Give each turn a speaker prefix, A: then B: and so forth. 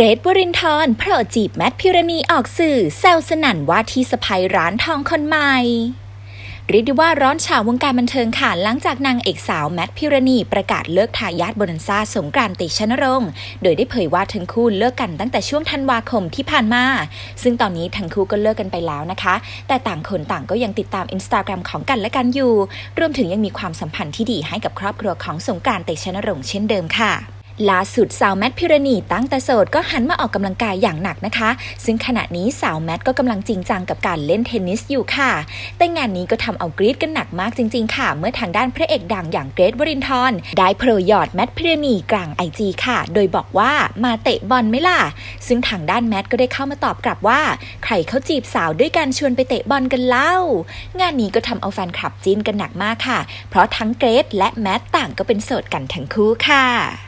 A: เกรทวรินทร์โผล่จีบแมทพิรณีออกสื่อแซวสนั่นว่าที่สะพายร้านทองคนใหม่เรียกได้ว่าร้อนฉาวงการบันเทิงค่ะหลังจากนางเอกสาวแมทพิรณีประกาศเลิกทายาทโบนันซ่าสงกรานต์เตชะนรงค์โดยได้เผยว่าทั้งคู่เลิกกันตั้งแต่ช่วงธันวาคมที่ผ่านมา ซึ่งตอนนี้ทั้งคู่ก็เลิกกันไปแล้วนะคะ แต่ต่างคนต่างก็ยังติดตามอินสตาแกรมของกันและกันอยู่ รวมถึงยังมีความสัมพันธ์ที่ดีให้กับครอบครัวของสงกรานต์เตชะนรงค์เช่นเดิมค่ะ ล่าสุดสาวแมทพิรณีตั้งแต่โสดก็หันมาออกกำลังกายอย่างหนักนะคะ ซึ่งขณะนี้สาวแมทก็กำลังจริงจังกับการเล่นเทนนิสอยู่ค่ะ แต่งานนี้ก็ทำเอากรี๊ดกันหนักมากจริง ๆ ค่ะ เมื่อทางด้านพระเอกดังอย่างเกรทวรินทร์ได้โปรยอดแมทพิรณีกลางไอจีค่ะ โดยบอกว่ามาเตะบอลไหมล่ะ ซึ่งทางด้านแมทก็ได้เข้ามาตอบกลับว่า ใครเขาจีบสาวด้วยการชวนไปเตะบอลกันเล่า งานนี้ก็ทำเอาแฟนคลับจีนกันหนักมากค่ะ เพราะทั้งเกรทและแมทต่างก็เป็นโสดกันทั้งคู่ค่ะ